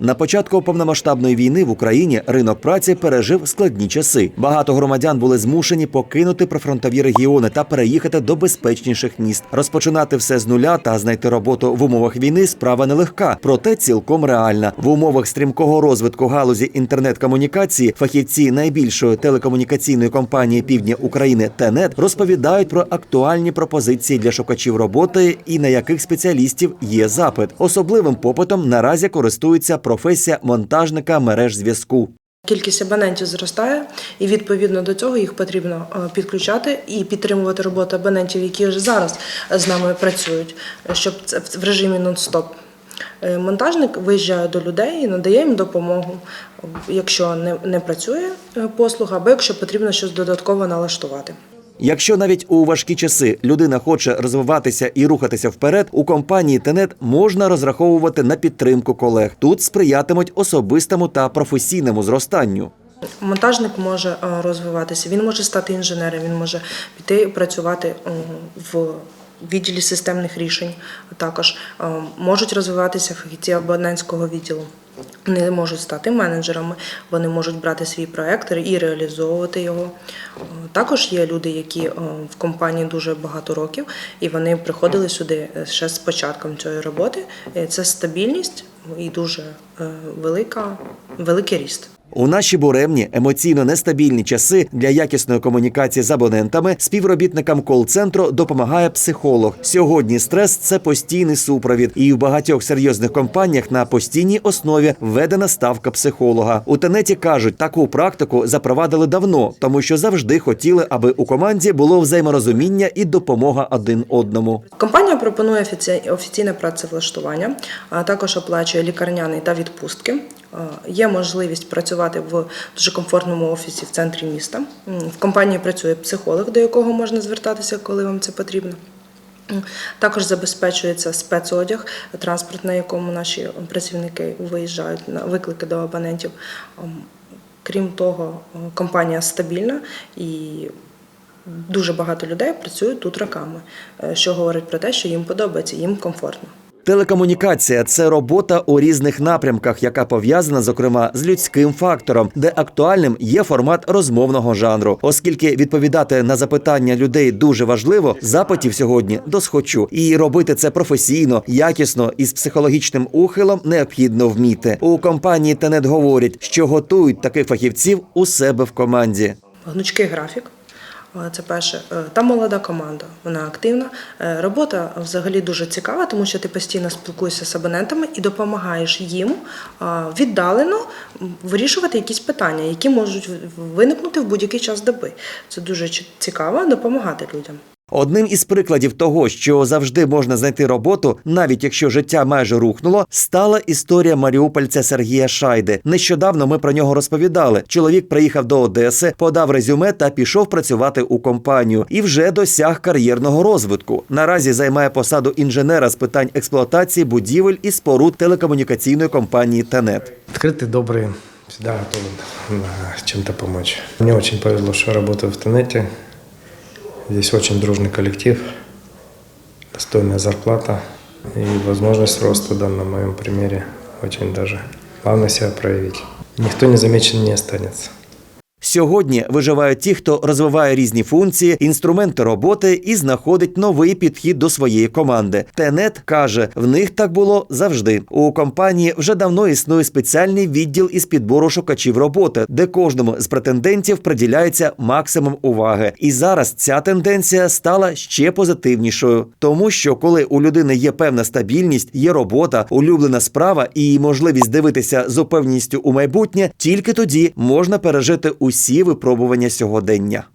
На початку повномасштабної війни в Україні ринок праці пережив складні часи. Багато громадян були змушені покинути прифронтові регіони та переїхати до безпечніших міст. Розпочинати все з нуля та знайти роботу в умовах війни справа нелегка, проте цілком реальна. В умовах стрімкого розвитку галузі інтернет-комунікації фахівці найбільшої телекомунікаційної компанії Півдня України ТЕНЕТ розповідають про актуальні пропозиції для шукачів роботи і на яких спеціалістів є запит. Особливим попитом наразі користується професія монтажника мереж зв'язку. Кількість абонентів зростає, і відповідно до цього їх потрібно е, підключати і підтримувати роботу абонентів, які вже зараз з нами працюють, щоб це в режимі нон-стоп. Е, Монтажник виїжджає до людей і надає їм допомогу, якщо не, не працює е, послуга, або якщо потрібно щось додатково налаштувати. Якщо навіть у важкі часи людина хоче розвиватися і рухатися вперед, у компанії Тенет можна розраховувати на підтримку колег. Тут сприятимуть особистому та професійному зростанню. Монтажник може е, розвиватися, він може стати інженером, він може піти працювати е, в відділі системних рішень. Також е, можуть розвиватися фахівці абонентського відділу. Вони можуть стати менеджерами, вони можуть брати свій проект і реалізовувати його. Е, Також є люди, які е, в компанії дуже багато років, і вони приходили сюди е, ще з початком цієї роботи. Це стабільність і дуже велика, великий ріст. У наші буремні емоційно нестабільні часи для якісної комунікації з абонентами співробітникам кол-центру допомагає психолог. Сьогодні стрес це постійний супровід, і в багатьох серйозних компаніях на постійній основі введена ставка психолога. У тенеті кажуть, таку практику запровадили давно, тому що завжди хотіли, аби у команді було взаєморозуміння і допомога один одному. Компанія пропонує офіційне працевлаштування, а також оплачує лікарняний та відпустки. Е, Є можливість працювати в дуже комфортному офісі в центрі міста. В компанії працює психолог, до якого можна звертатися, коли вам це потрібно. Також забезпечується спецодяг, транспорт, на якому наші працівники виїжджають на виклики до абонентів. Крім того, е, компанія стабільна і дуже багато людей працюють тут роками, е, що говорить про те, що їм подобається, їм комфортно. Телекомунікація це робота у різних напрямках, яка пов'язана зокрема з людським фактором, де актуальним є формат розмовного жанру. Оскільки відповідати на запитання людей дуже важливо, запитів сьогодні досхочу. І робити це професійно, якісно і з психологічним ухилом необхідно вміти. У компанії Тенет говорять, що готують таких фахівців у себе в команді. Гнучкий графік. Е, Це перше. Е, Та молода команда, вона активна. Е, Робота взагалі дуже цікава, тому що ти постійно спілкуєшся з абонентами і допомагаєш їм віддалено вирішувати якісь питання, які можуть виникнути в будь-який час доби. Це дуже цікаво допомагати людям. Одним із прикладів того, що завжди можна знайти роботу, навіть якщо життя майже рухнуло, стала історія маріупольця Сергія Шайди. Нещодавно ми про нього розповідали. Чоловік приїхав до Одеси, подав резюме та пішов працювати у компанію і вже досяг кар'єрного розвитку. Наразі займає посаду інженера з питань експлуатації будівель і споруд телекомунікаційної компанії Тенет. Открытый, добрый, всегда готов э, чем-то помочь. Мне очень повезло, что я работаю в Тенете. Здесь очень дружный коллектив, достойная зарплата и возможность роста, да, на моем примере, очень даже. Главное себя проявить. Никто не замечен не останется. Сьогодні виживають ті, хто розвиває різні функції, інструменти роботи і знаходить новий підхід до своєї команди. Тенет каже, в них так було завжди. У компанії вже давно існує спеціальний відділ із підбору шукачів роботи, де кожному з претендентів приділяється максимум уваги. І зараз ця тенденція стала ще позитивнішою, тому що коли у людини є певна стабільність, є робота, улюблена справа і можливість дивитися з упевненістю у майбутнє, тільки тоді можна пережити усі випробування сьогодення.